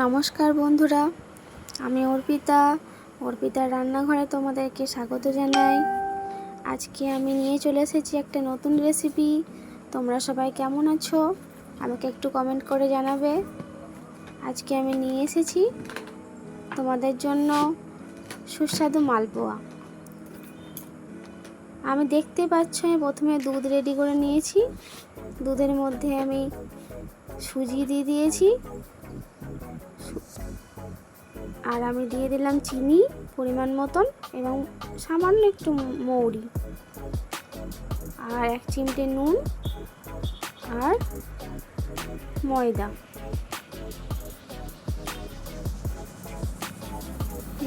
নমস্কার বন্ধুরা, আমি অর্পিতা। অর্পিতার রান্নাঘরে তোমাদেরকে স্বাগত জানাই। আজকে আমি নিয়ে চলে এসেছি একটা নতুন রেসিপি তোমরা সবাই কেমন আছো? আমাকে একটু কমেন্ট করে জানাবে। আজকে আমি নিয়ে এসেছি তোমাদের জন্য সুস্বাদু মালপোয়া। আমি দেখতে পাচ্ছ, আমি প্রথমে দুধ রেডি করে নিয়েছি। দুধের মধ্যে আমি সুজি দিয়ে দিয়েছি। আর আমি দিয়ে দিলাম চিনি, পরিমাণ মতন, এবং সামান্য একটু মৌরি। আর এক চিমটে নুন আর ময়দা।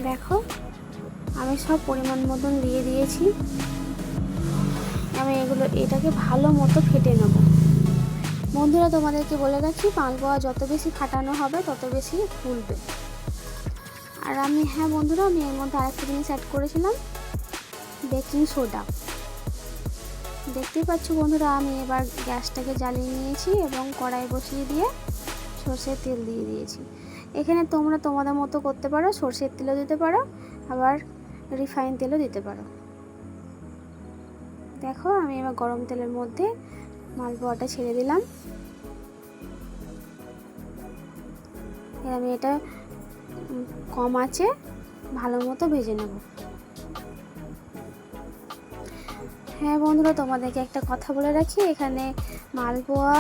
দেখো, আমি সব পরিমাণ মতন দিয়ে দিয়েছি। আমি এগুলো, এটাকে ভালো মতো ফেটে নেব। বন্ধুরা, তোমাদেরকে বলে রাখি মালপোয়া যত বেশি ফাটানো হবে, তত বেশি ফুলবে। আর আমি হ্যাঁ বন্ধুরা, আমি এর মধ্যে আরেকটা জিনিস অ্যাড করেছিলাম বেকিং সোডা দেখতেই পাচ্ছ বন্ধুরা, আমি এবার গ্যাসটাকে জ্বালিয়ে নিয়েছি এবং কড়াই বসিয়ে দিয়ে সর্ষের তেল দিয়ে দিয়েছি। এখানে তোমরা তোমাদের মতো করতে পারো, সর্ষের তেলও দিতে পারো, আবার রিফাইন তেলও দিতে পারো। দেখো, আমি এবার গরম তেলের মধ্যে মালপোয়াটা ছেড়ে দিলাম। আমি এটা কম আছে, ভালো মতো ভেজে নেব। হ্যাঁ বন্ধুরা, তোমাদেরকে একটা কথা বলে রাখি, এখানে মালপোয়া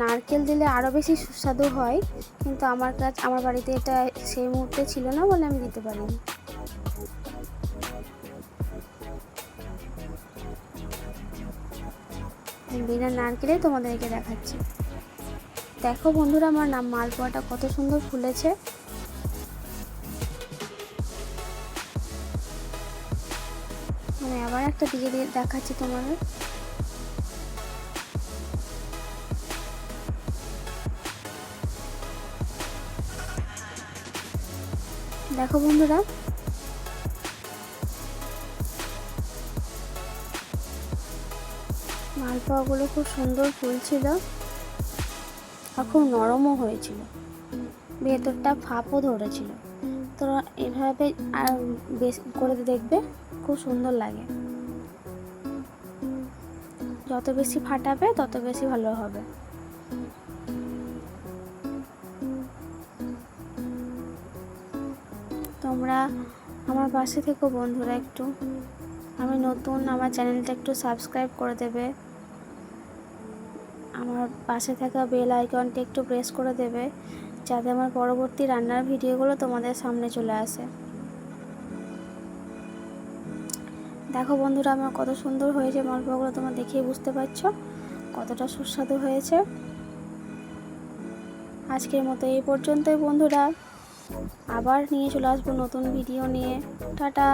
নারকেল দিলে আরও বেশি সুস্বাদু হয়, কিন্তু আমার কাছে, আমার বাড়িতে এটা সেই মুহূর্তে ছিল না বলে আমি দিতে পারিনি। বিনা নারকেলে তোমাদেরকে দেখাচ্ছি। দেখো বন্ধুরা, আমার নাম মালপোয়াটা, কত সুন্দর ফুলেছে। আমি আবার একটা দিয়ে দিয়ে দেখাচ্ছি তোমাদের। দেখো বন্ধুরা মালপোয়াগুলো খুব সুন্দর ফুলছিল আর খুব নরমও হয়েছিল। ভেতরটা ফাঁপও ধরেছিল। তোরা এভাবে, আর বেশ করে দেখবে, খুব সুন্দর লাগে। যত বেশি ফাটাবে, তত বেশি ভালো হবে। তোমরা আমার পাশে থেকো বন্ধুরা একটু। আমি নতুন, আমার চ্যানেলটা একটু সাবস্ক্রাইব করে দেবে। আমার পাশে থাকা বেল আইকনটি একটু প্রেস করে দেবে, যাতে আমার পরবর্তী রান্নার ভিডিওগুলো তোমাদের সামনে চলে আসে। দেখো বন্ধুরা, আমার কত সুন্দর হয়েছে মালপোয়াগুলো তোমরা দেখেই বুঝতে পারছ, কতটা সুস্বাদু হয়েছে। আজকের মতো এই পর্যন্তই বন্ধুরা। আবার নিয়ে চলে আসব নতুন ভিডিও নিয়ে। টাটা!